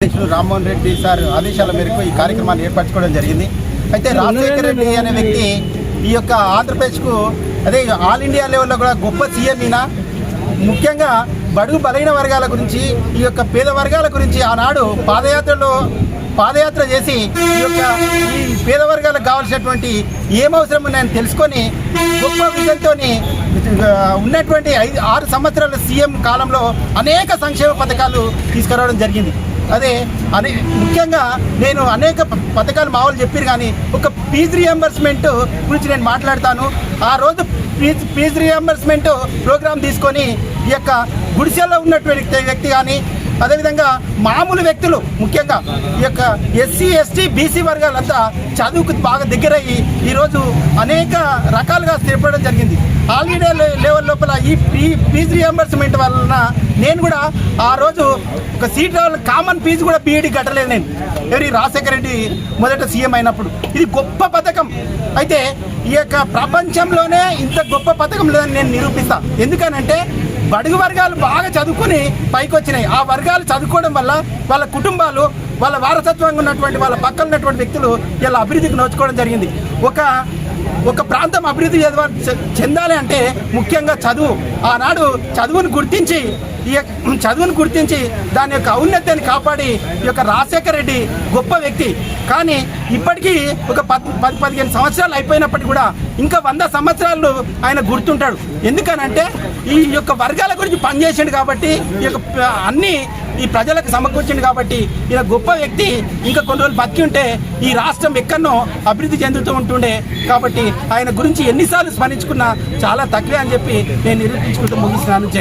అధ్యక్షుడు రామ్మోహన్ రెడ్డి సార్ ఆదేశాల మేరకు ఈ కార్యక్రమాన్ని ఏర్పరచుకోవడం జరిగింది. అయితే రాజశేఖర రెడ్డి అనే వ్యక్తి ఈ యొక్క ఆంధ్రప్రదేశ్కు అదే ఆల్ ఇండియా లెవెల్లో కూడా గొప్ప సీఎం ఈయన. ముఖ్యంగా బడుగు బలైన వర్గాల గురించి ఈ యొక్క పేద వర్గాల గురించి ఆనాడు పాదయాత్రలో పాదయాత్ర చేసి ఈ యొక్క ఈ పేద వర్గాలకు కావాల్సినటువంటి ఏం అవసరం ఉన్నాయని తెలుసుకొని గొప్ప విజన్తో ఉన్నటువంటి ఐదు ఆరు సంవత్సరాల సీఎం కాలంలో అనేక సంక్షేమ పథకాలు తీసుకురావడం జరిగింది. అదే అనే ముఖ్యంగా నేను అనేక పథకాలు మామూలు చెప్పారు కానీ ఒక ఫీజు రియంబర్స్మెంట్ గురించి నేను మాట్లాడతాను. ఆ రోజు ఫీజు ఫీజు రియంబర్స్మెంట్ ప్రోగ్రామ్ తీసుకొని ఈ యొక్క గుడిసెల్లో ఉన్నటువంటి వ్యక్తి కానీ అదేవిధంగా మామూలు వ్యక్తులు ముఖ్యంగా ఈ యొక్క ఎస్సీ ఎస్టీ బీసీ వర్గాలంతా చదువుకు బాగా దగ్గరయ్యి ఈరోజు అనేక రకాలుగా స్థిరపడడం జరిగింది. ఆల్ ఇండియా లెవెల్ లోపల ఈ ఫీ ఫీజు రియంబర్స్మెంట్ వలన నేను కూడా ఆ రోజు ఒక సీట్ రావాలి కామన్ ఫీజు కూడా బీఈడి కట్టలేదు నేను. ఎవరి రాజశేఖర రెడ్డి మొదట సీఎం అయినప్పుడు. ఇది గొప్ప పథకం. అయితే ఈ యొక్క ప్రపంచంలోనే ఇంత గొప్ప పథకం లేదని నేను నిరూపిస్తా. ఎందుకనంటే బడుగు వర్గాలు బాగా చదువుకుని పైకి వచ్చినాయి ఆ వర్గాలు చదువుకోవడం వల్ల వాళ్ళ కుటుంబాలు వాళ్ళ వారసత్వంగా ఉన్నటువంటి వాళ్ళ పక్కన ఉన్నటువంటి వ్యక్తులు ఇలా అభివృద్ధికి నోచుకోవడం జరిగింది. ఒక ఒక ప్రాంతం అభివృద్ధి చె- చెందాలి అంటే ముఖ్యంగా చదువు. ఆనాడు చదువును గుర్తించి ఈ యొక్క చదువును గుర్తించి దాని యొక్క ఔన్నత్యాన్ని కాపాడి ఈ యొక్క రాజశేఖర రెడ్డి గొప్ప వ్యక్తి. కానీ ఇప్పటికీ ఒక పద్ పది పదిహేను సంవత్సరాలు అయిపోయినప్పటికీ కూడా ఇంకా వంద సంవత్సరాలు ఆయన గుర్తుంటాడు. ఎందుకనంటే ఈ యొక్క వర్గాల గురించి పనిచేసిండు కాబట్టి ఈ యొక్క అన్ని ఈ ప్రజలకు సమకూర్చిండు కాబట్టి ఈయన గొప్ప వ్యక్తి ఇంకా కొన్ని రోజులు బతికి ఉంటే ఈ రాష్ట్రం ఎక్కడనో అభివృద్ధి చెందుతూ ఉంటుండే కాబట్టి ఆయన గురించి ఎన్నిసార్లు స్మరించుకున్నా చాలా తక్కువే అని చెప్పి నేను నిరూపించుకుంటూ ముగిస్తున్నాను